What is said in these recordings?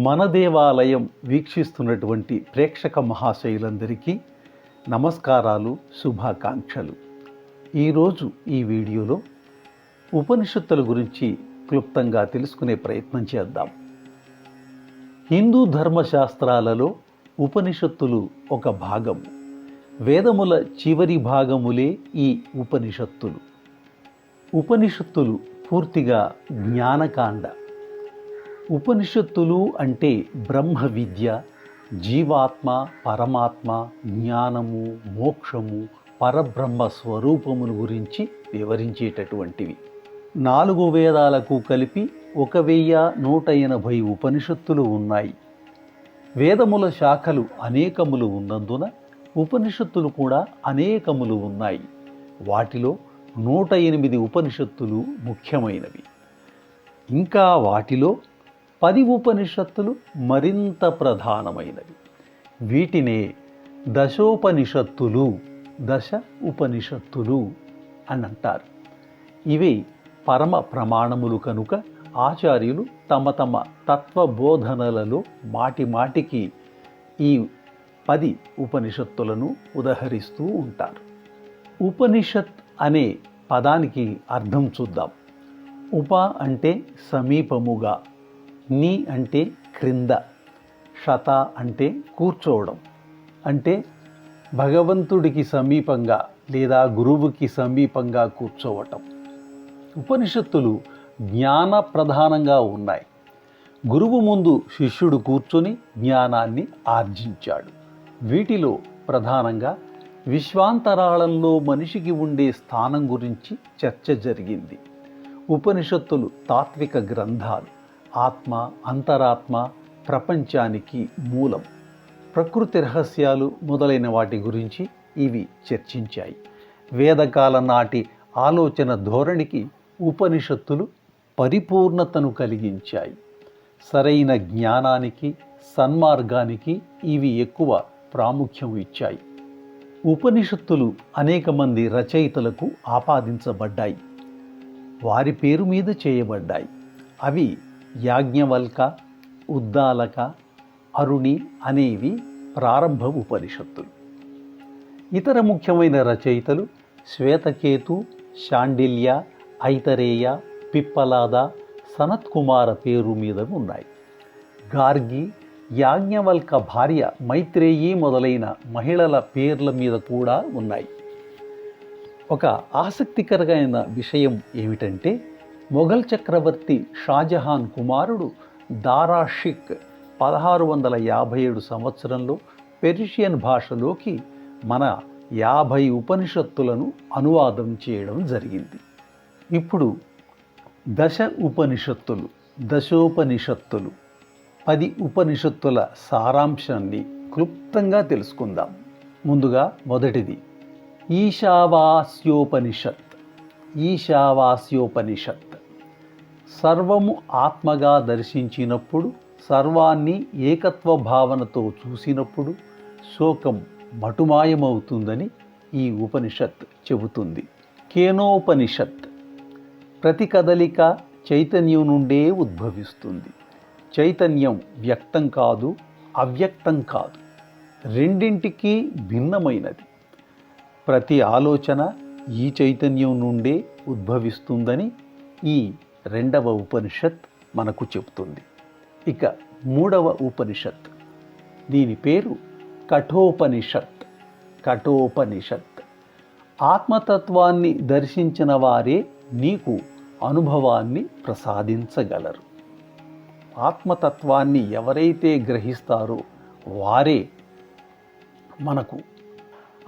మన దేవాలయం వీక్షిస్తున్నటువంటి ప్రేక్షక మహాశయులందరికీ నమస్కారాలు శుభాకాంక్షలు. ఈరోజు ఈ వీడియోలో ఉపనిషత్తుల గురించి క్లుప్తంగా తెలుసుకునే ప్రయత్నం చేద్దాం. హిందూ ధర్మశాస్త్రాలలో ఉపనిషత్తులు ఒక భాగము వేదముల చివరి భాగములే ఈ ఉపనిషత్తులు. ఉపనిషత్తులు పూర్తిగా జ్ఞానకాండ. ఉపనిషత్తులు అంటే బ్రహ్మ విద్య జీవాత్మ పరమాత్మ జ్ఞానము మోక్షము పరబ్రహ్మ స్వరూపమును గురించి వివరించేటటువంటివి. నాలుగు వేదాలకు కలిపి ఒక వెయ్యి నూట ఎనభై ఉపనిషత్తులు ఉన్నాయి. వేదముల శాఖలు అనేకములు ఉన్నందున ఉపనిషత్తులు కూడా అనేకములు ఉన్నాయి. వాటిలో నూట ఎనిమిది ఉపనిషత్తులు ముఖ్యమైనవి. ఇంకా వాటిలో పది ఉపనిషత్తులు మరింత ప్రధానమైనవి. వీటినే దశోపనిషత్తులు దశ ఉపనిషత్తులు అని అంటారు ఇవి పరమ ప్రమాణములు కనుక ఆచార్యులు తమ తమ తత్వబోధనలలో మాటి మాటికి ఈ పది ఉపనిషత్తులను ఉదహరిస్తూ ఉంటారు. ఉపనిషత్ అనే పదానికి అర్థం చూద్దాం. ఉప అంటే సమీపముగా నీ అంటే క్రింద. శత అంటే కూర్చోవడం. అంటే భగవంతుడికి సమీపంగా లేదా గురువుకి సమీపంగా కూర్చోవటం. ఉపనిషత్తులు జ్ఞాన ప్రధానంగా ఉన్నాయి. గురువు ముందు శిష్యుడు కూర్చొని జ్ఞానాన్ని ఆర్జించాడు. వీటిలో ప్రధానంగా విశ్వాంతరాళంలో మనిషికి ఉండే స్థానం గురించి చర్చ జరిగింది. ఉపనిషత్తులు తాత్విక గ్రంథాలు. ఆత్మ అంతరాత్మ ప్రపంచానికి మూలం. ప్రకృతి రహస్యాలు మొదలైన వాటి గురించి ఇవి చర్చించాయి. వేదకాల నాటి ఆలోచన ధోరణికి ఉపనిషత్తులు పరిపూర్ణతను కలిగించాయి. సరైన జ్ఞానానికి సన్మార్గానికి ఇవి ఎక్కువ ప్రాముఖ్యం ఇచ్చాయి. ఉపనిషత్తులు అనేక మంది రచయితలకు ఆపాదించబడ్డాయి. వారి పేరు మీద చేయబడ్డాయి. అవి యాజ్ఞవల్క ఉద్దాలక అరుణి అనేవి ప్రారంభ ఉపనిషత్తులు. ఇతర ముఖ్యమైన రచయితలు శ్వేతకేతు శాండిల్య ఐతరేయ పిప్పలాద సనత్కుమార పేరు మీద ఉన్నాయి. గార్గి యాజ్ఞవల్క భార్య మైత్రేయి మొదలైన మహిళల పేర్ల మీద కూడా ఉన్నాయి. ఒక ఆసక్తికరమైన విషయం ఏమిటంటే మొఘల్ చక్రవర్తి షాజహాన్ కుమారుడు దారాషిక్ పదహారు వందల యాభై ఏడు సంవత్సరంలో పెర్షియన్ భాషలోకి మన యాభై ఉపనిషత్తులను అనువాదం చేయడం జరిగింది. ఇప్పుడు దశ ఉపనిషత్తులు దశోపనిషత్తులు పది ఉపనిషత్తుల సారాంశాన్ని క్లుప్తంగా తెలుసుకుందాం. ముందుగా మొదటిది ఈశావాస్యోపనిషత్. ఈశావాస్యోపనిషత్. సర్వము ఆత్మగా దర్శించినప్పుడు సర్వాన్ని ఏకత్వ భావనతో చూసినప్పుడు శోకం మటుమాయమవుతుందని ఈ ఉపనిషత్ చెబుతుంది. కేనోపనిషత్ ప్రతి కదలిక చైతన్యం నుండే ఉద్భవిస్తుంది. చైతన్యం వ్యక్తం కాదు అవ్యక్తం కాదు. రెండింటికి భిన్నమైనది. ప్రతి ఆలోచన ఈ చైతన్యం నుండే ఉద్భవిస్తుందని ఈ రెండవ ఉపనిషత్ మనకు చెబుతుంది. ఇక మూడవ ఉపనిషత్. దీని పేరు కఠోపనిషత్. కఠోపనిషత్. ఆత్మతత్వాన్ని దర్శించిన వారే నీకు అనుభవాన్ని ప్రసాదించగలరు. ఆత్మతత్వాన్ని ఎవరైతే గ్రహిస్తారో వారే మనకు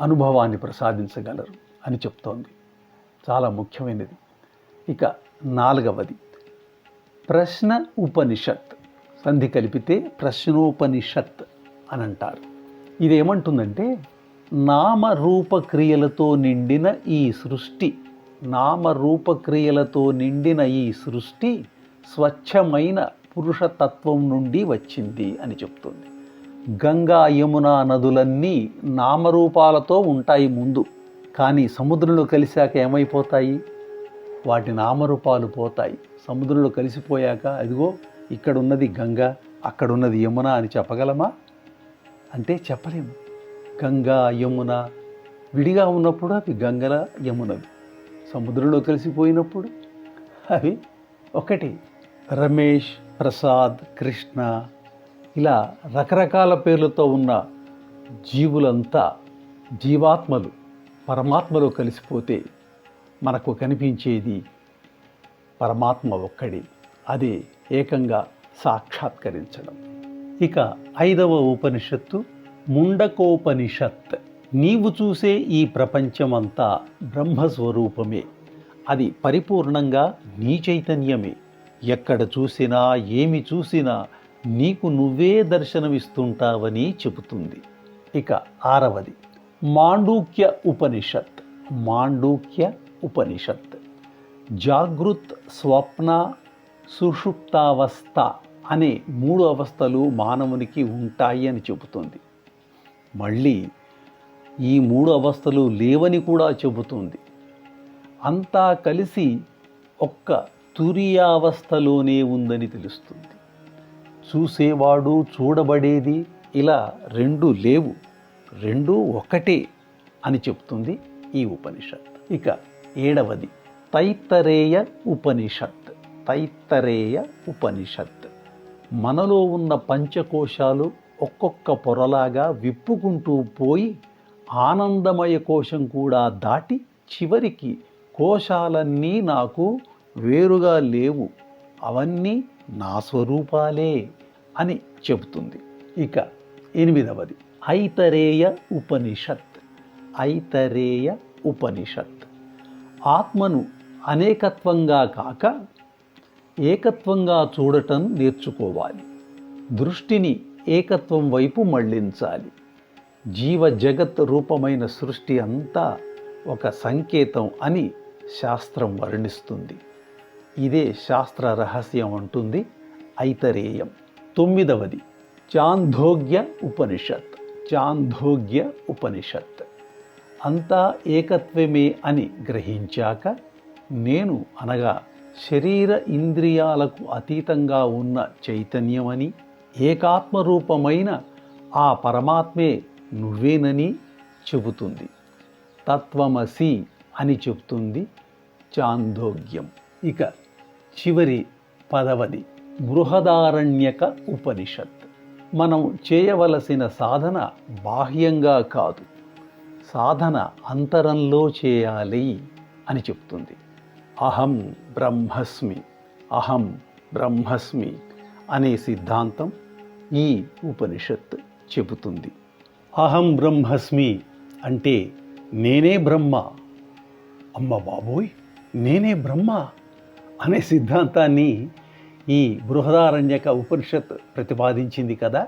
అనుభవాన్ని ప్రసాదించగలరు అని చెప్తోంది. చాలా ముఖ్యమైనది. ఇక నాలుగవది. ప్రశ్న ఉపనిషత్. సంధి కలిపితే ప్రశ్నోపనిషత్ అని అంటారు ఇదేమంటుందంటే నామరూపక్రియలతో నిండిన ఈ సృష్టి నామరూపక్రియలతో నిండిన ఈ సృష్టి స్వచ్ఛమైన పురుషతత్వం నుండి వచ్చింది అని చెప్తుంది. గంగా యమున నదులన్నీ నామరూపాలతో ఉంటాయి ముందు కానీ సముద్రంలో కలిశాక ఏమైపోతాయి? వాటి నామరూపాలు పోతాయి. సముద్రంలో కలిసిపోయాక అదిగో ఇక్కడ ఉన్నది గంగ అక్కడున్నది యమున అని చెప్పగలమా? అంటే చెప్పలేము. గంగా యమున విడిగా ఉన్నప్పుడు అవి గంగల యమునవి. సముద్రంలో కలిసిపోయినప్పుడు అవి ఒకటి. రమేష్ ప్రసాద్ కృష్ణ ఇలా రకరకాల పేర్లతో ఉన్న జీవులంతా జీవాత్మలు పరమాత్మలో కలిసిపోతే మనకు కనిపించేది పరమాత్మ ఒక్కడి. అదే ఏకంగా సాక్షాత్కరించడం. ఇక ఐదవ ఉపనిషత్తు ముండకోపనిషత్. నీవు చూసే ఈ ప్రపంచమంతా బ్రహ్మస్వరూపమే. అది పరిపూర్ణంగా నీ చైతన్యమే. ఎక్కడ చూసినా ఏమి చూసినా నీకు నువ్వే దర్శనమిస్తుంటావని చెబుతుంది. ఇక ఆరవది. మాండూక్య ఉపనిషత్. మాండూక్య ఉపనిషత్. జాగృత్ స్వప్న సుషుప్తావస్థ అనే మూడు అవస్థలు మానవునికి ఉంటాయి అని చెబుతుంది. మళ్ళీ ఈ మూడు అవస్థలు లేవని కూడా చెబుతుంది. అంతా కలిసి ఒక్క తురియావస్థలోనే ఉందని తెలుస్తుంది. చూసేవాడు చూడబడేది ఇలా రెండు లేవు రెండు ఒకటే అని చెప్తుంది ఈ ఉపనిషత్. ఇక ఏడవది తైత్తరేయ ఉపనిషత్. తైత్తరేయ ఉపనిషత్. మనలో ఉన్న పంచకోశాలు ఒక్కొక్క పొరలాగా విప్పుకుంటూ పోయి ఆనందమయ కోశం కూడా దాటి చివరికి కోశాలన్నీ నాకు వేరుగా లేవు. అవన్నీ నా స్వరూపాలే అని చెబుతుంది. ఇక ఎనిమిదవది ఐతరేయ ఉపనిషత్. ఐతరేయ ఉపనిషత్. ఆత్మను అనేకత్వంగా కాక ఏకత్వంగా చూడటం నేర్చుకోవాలి. దృష్టిని ఏకత్వం వైపు మళ్ళించాలి జీవ జగత్ రూపమైన సృష్టి అంతా ఒక సంకేతం అని శాస్త్రం వర్ణిస్తుంది. ఇదే శాస్త్ర రహస్యం అంటుంది ఐతరేయం. తొమ్మిదవది చాందోగ్య ఉపనిషత్. చాందోగ్య ఉపనిషత్. అంతా ఏకత్వమే అని గ్రహించాక నేను అనగా శరీర ఇంద్రియాలకు అతీతంగా ఉన్న చైతన్యమని ఏకాత్మరూపమైన ఆ పరమాత్మే నువ్వేనని చెబుతుంది. తత్వమసి అని చెప్తుంది చాందోగ్యం. ఇక చివరి పదవది బృహదారణ్యక ఉపనిషత్. మనం చేయవలసిన సాధన బాహ్యంగా కాదు. సాధన అంతరంలో చేయాలి అని చెప్తుంది. అహం బ్రహ్మస్మి అహం బ్రహ్మస్మి అనే సిద్ధాంతం ఈ ఉపనిషత్ చెబుతుంది. అహం బ్రహ్మస్మి అంటే నేనే బ్రహ్మ. అమ్మ బాబోయ్ నేనే బ్రహ్మ అనే సిద్ధాంతాన్ని ఈ బృహదారణ్యక ఉపనిషత్ ప్రతిపాదించింది కదా.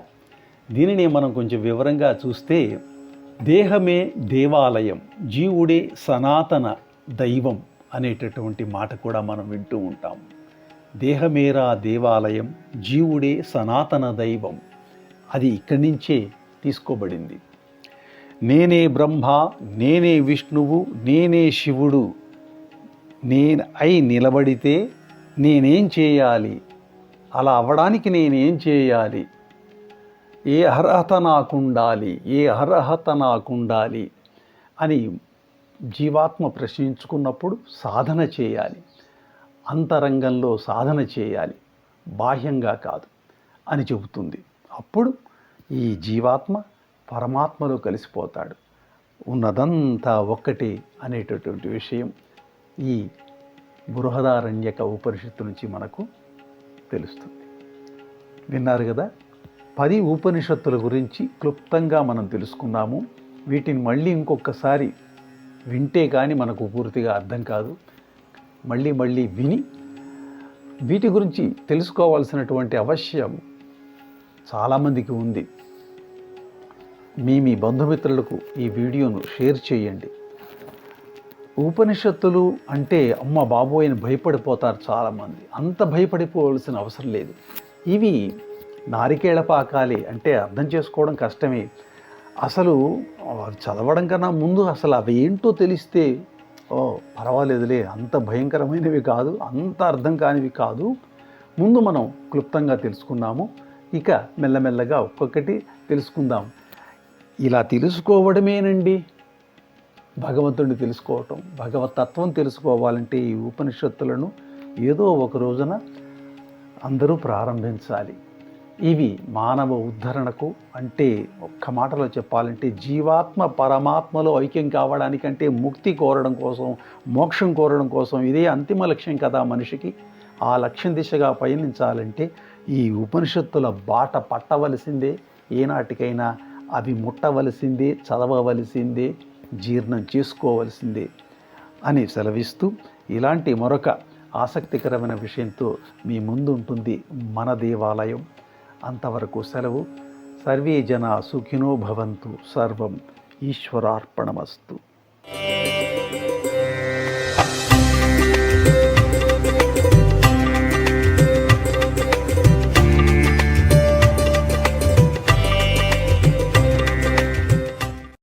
దీనిని మనం కొంచెం వివరంగా చూస్తే దేహమే దేవాలయం జీవుడే సనాతన దైవం అనేటటువంటి మాట కూడా మనం వింటూ ఉంటాం. దేహమేరా దేవాలయం జీవుడే సనాతన దైవం. అది ఇక్కడి నుంచే తీసుకోబడింది. నేనే బ్రహ్మ నేనే విష్ణువు నేనే శివుడు. నేను అయి నిలబడితే నేనేం చేయాలి? అలా అవ్వడానికి నేనేం చేయాలి? ఏ అర్హత నాకుండాలి ఏ అర్హత నాకుండాలి అని జీవాత్మ ప్రశ్నించుకున్నప్పుడు సాధన చేయాలి. అంతరంగంలో సాధన చేయాలి. బాహ్యంగా కాదు అని చెబుతుంది. అప్పుడు ఈ జీవాత్మ పరమాత్మలో కలిసిపోతాడు. ఉన్నదంతా ఒక్కటే అనేటటువంటి విషయం ఈ బృహదారణ్యక ఉపనిషత్తు నుంచి మనకు తెలుస్తుంది. విన్నారు కదా? పది ఉపనిషత్తుల గురించి క్లుప్తంగా మనం తెలుసుకున్నాము వీటిని మళ్ళీ ఇంకొకసారి వింటే కానీ మనకు పూర్తిగా అర్థం కాదు. మళ్ళీ మళ్ళీ విని వీటి గురించి తెలుసుకోవాల్సినటువంటి అవశ్యం చాలామందికి ఉంది. మీ మీ బంధుమిత్రులకు ఈ వీడియోను షేర్ చేయండి. ఉపనిషత్తులు అంటే అమ్మ బాబోయ్ అని భయపడిపోతారు చాలామంది. అంత భయపడిపోవలసిన అవసరం లేదు. ఇవి నారికేళ పాకాలి అంటే అర్థం చేసుకోవడం కష్టమే. అసలు చదవడం కన్నా ముందు అసలు అవి ఏంటో తెలిస్తే ఓ పర్వాలేదులే అంత భయంకరమైనవి కాదు అంత అర్థం కానివి కాదు. ముందు మనం క్లుప్తంగా తెలుసుకున్నాము. ఇక మెల్లమెల్లగా ఒక్కొక్కటి తెలుసుకుందాం. ఇలా తెలుసుకోవడమేనండి? భగవంతుడిని తెలుసుకోవటం భగవతత్వం తెలుసుకోవాలంటే ఈ ఉపనిషత్తులను ఏదో ఒక రోజున అందరూ ప్రారంభించాలి. ఇవి మానవ ఉద్ధరణకు అంటే ఒక్క మాటలో చెప్పాలంటే జీవాత్మ పరమాత్మలో ఐక్యం కావడానికంటే ముక్తి కోరడం కోసం మోక్షం కోరడం కోసం ఇదే అంతిమ లక్ష్యం కదా మనిషికి. ఆ లక్ష్యం దిశగా పయనించాలంటే ఈ ఉపనిషత్తుల బాట పట్టవలసిందే. ఏనాటికైనా అవి ముట్టవలసిందే చదవవలసిందే జీర్ణం చేసుకోవలసిందే అని సెలవిస్తూ ఇలాంటి మరొక ఆసక్తికరమైన విషయంతో మీ ముందు ఉంటుంది మన దేవాలయం. అంతవరకు సెలవు. సర్వే జన సుఖినో భవంతు. సర్వం ఈశ్వరార్పణమస్తు.